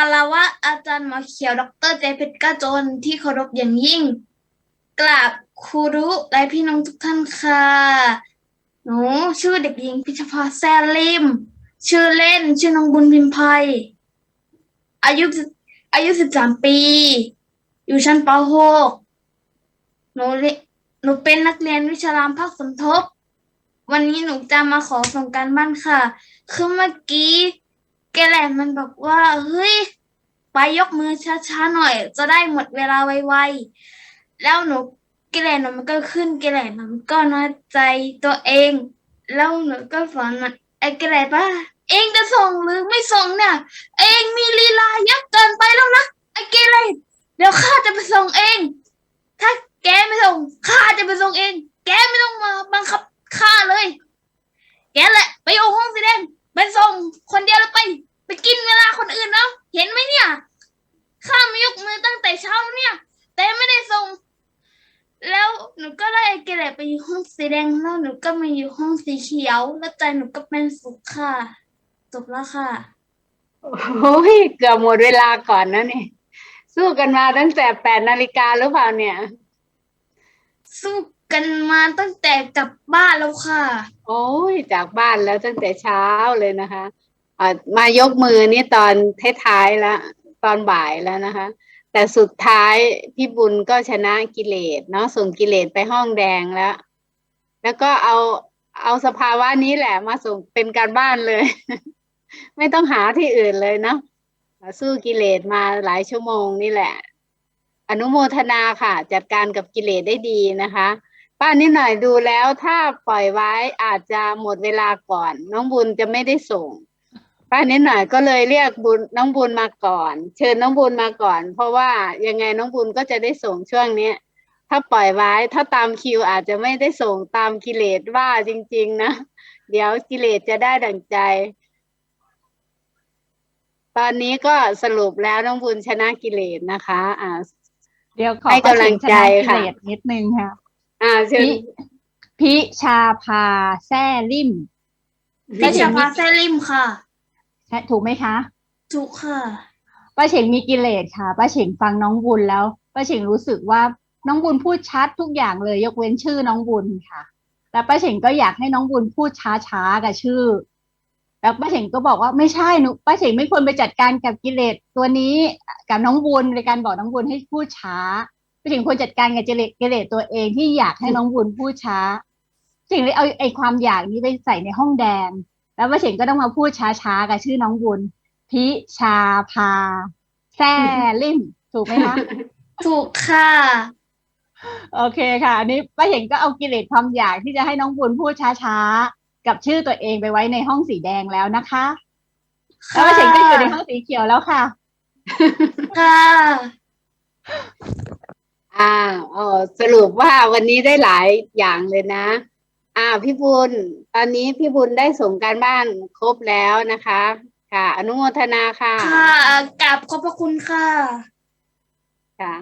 ารวะอาจารย์หมอเขียว ดรเจเพชรก้าจนที่เคารพอย่างยิ่ง กราบครูรุและพี่น้องทุกท่านค่ะ หนูชื่อเด็กหญิงพิชภาแซลิม ชื่อเล่นชื่อน้องบุญพิมภัย อายุอายุสิบสามปี อยู่ชั้นป .6 หนูหนูเป็นนักเรียนวิชารามภาคสมทบ วันนี้หนูจะมาขอส่งการบ้านค่ะ คือเมื่อกี้ แกแหลมมันบอกว่า เฮ้ย ไปยกมือช้าๆหน่อย จะได้หมดเวลาไวๆ แล้วหนูแกแหลมมันก็ขึ้นแกแหลมมันก็น้อยใจตัวเอง แล้วหนูก็สอนมันไอ้แกแหลมว่าเองจะส่งหรือไม่ส่งเนี่ย เองมีลีลาเยอะเกินไปแล้วนะไอ้แกแหลมเดี๋ยวข้าจะไปส่งเอง ถ้าแกไม่ส่งข้าจะไปส่งเอง แกไม่ต้องมาบังคับข้าเลย แกแหละไปอยู่ห้องสีแดงไปส่งคนเดียวแล้วไป ไปกินเวลาคนอื่นเนาะเห็นไหมเนี่ยข้ามายกมือตั้งแต่เช้าแล้วเนี่ย แต่ไม่ได้ส่ง แล้วห นูก็ไล่ไอ้แกแหละไปอยู่ห้องสีแดงแล้วหนูก็มาอยู่ห้องสีเขียว แล้วใจหนูก็เป็นสุขค่ะจบแล้วค่ะ โอ้ยเกือบหมดเวลาก่อนนะเนี่ยสู้กันมาตั้งแต่แปดนาฬิกาหรือเปล่าเนี่ย สู้กันมาตั้งแต่กลับบ้านแล้วค่ะ โอ้ยจากบ้านแล้วตั้งแต่เช้าเลยนะคะอ่ามายกมือนี่ตอนท้ายๆแล้ว ตอนบ่ายแล้วนะคะ แต่สุดท้ายพี่บุญก็ชนะกิเลสเนาะส่งกิเลสไปห้องแดงแล้ว แล้วก็เอาเอาสภาวะนี้แหละมาส่งเป็นการบ้านเลย ไม่ต้องหาที่อื่นเลยเนาะสู้กิเลสมาหลายชั่วโมงนี่แหละ อนุโมทนาค่ะ จัดการกับกิเลสได้ดีนะคะ ป้านิดหน่อยดูแล้วถ้าปล่อยไว้อาจจะหมดเวลาก่อน น้องบุญจะไม่ได้ส่ง ป้านิดหน่อยก็เลยเรียกบุญน้องบุญมาก่อน เชิญน้องบุญมาก่อน เพราะว่ายังไงน้องบุญก็จะได้ส่งช่วงเนี้ยถ้าปล่อยไว้ถ้าตามคิวอาจจะไม่ได้ส่งตามกิเลสว่าจริง ๆ นะ เดี๋ยวกิเลสจะได้ดั่งใจ ตอนนี้ก็สรุปแล้วน้องบุญชนะกิเลสนะคะ อ่า เดี๋ยวขอให้กำลังใจป้าเฉยชนะกิค่ะเลสนิดนึงค่ะ อ่าเชิญพิพิชาภาแซ่ลิมพิชภาแซลิมค่ะใช่ ถูกไหมคะ ถูกค่ะป้าเฉงมีกิเลสค่ะป้าเฉงฟังน้องบุญแล้วป้าเฉงรู้สึกว่าน้องบุญพูดชัดทุกอย่างเลย ยกเว้นชื่อน้องบุญค่ะ แล้วป้าเฉงก็อยากให้น้องบุญพูดช้าๆกับชื่อ แล้วป้าเฉงก็บอกว่าไม่ใช่หนูป้าเฉงไม่ควรไปจัดการกับกิเลสตัวนี้กับน้องบุญในการบอกน้องบุญให้พูดช้าป้าเฉงควรจัดการกับกิเลสกิเลสตัวเองที่อยากให้น้องบุญพูดช้าป้าเฉงเลยเอาไอ้ความอยากนี้ไปใส่ในห้องแดง แล้วป้าเฉงก็ต้องมาพูดช้าๆกับชื่อน้องบุญ พิชาภาแซ่ลิมถูกไหมคะถูกค่ะ โอเคค่ะ อันนี้ป้าเห็นก็เอากิเลสความอยากที่จะให้น้องบุญพูดช้าๆ กับชื่อตัวเองไปไว้ในห้องสีแดงแล้วนะคะแล้วป้าเห็นก็อยู่ในห้องสีเขียวแล้วค่ะ ค่ะอ่าเออสรุปว่าวันนี้ได้หลายอย่างเลยนะ อ่าพี่บุญตอนนี้พี่บุญได้ส่งการบ้านครบแล้วนะคะ ค่ะ อนุโมทนาค่ะ ค่ะกราบขอบพระคุณค่ะ ค่ะ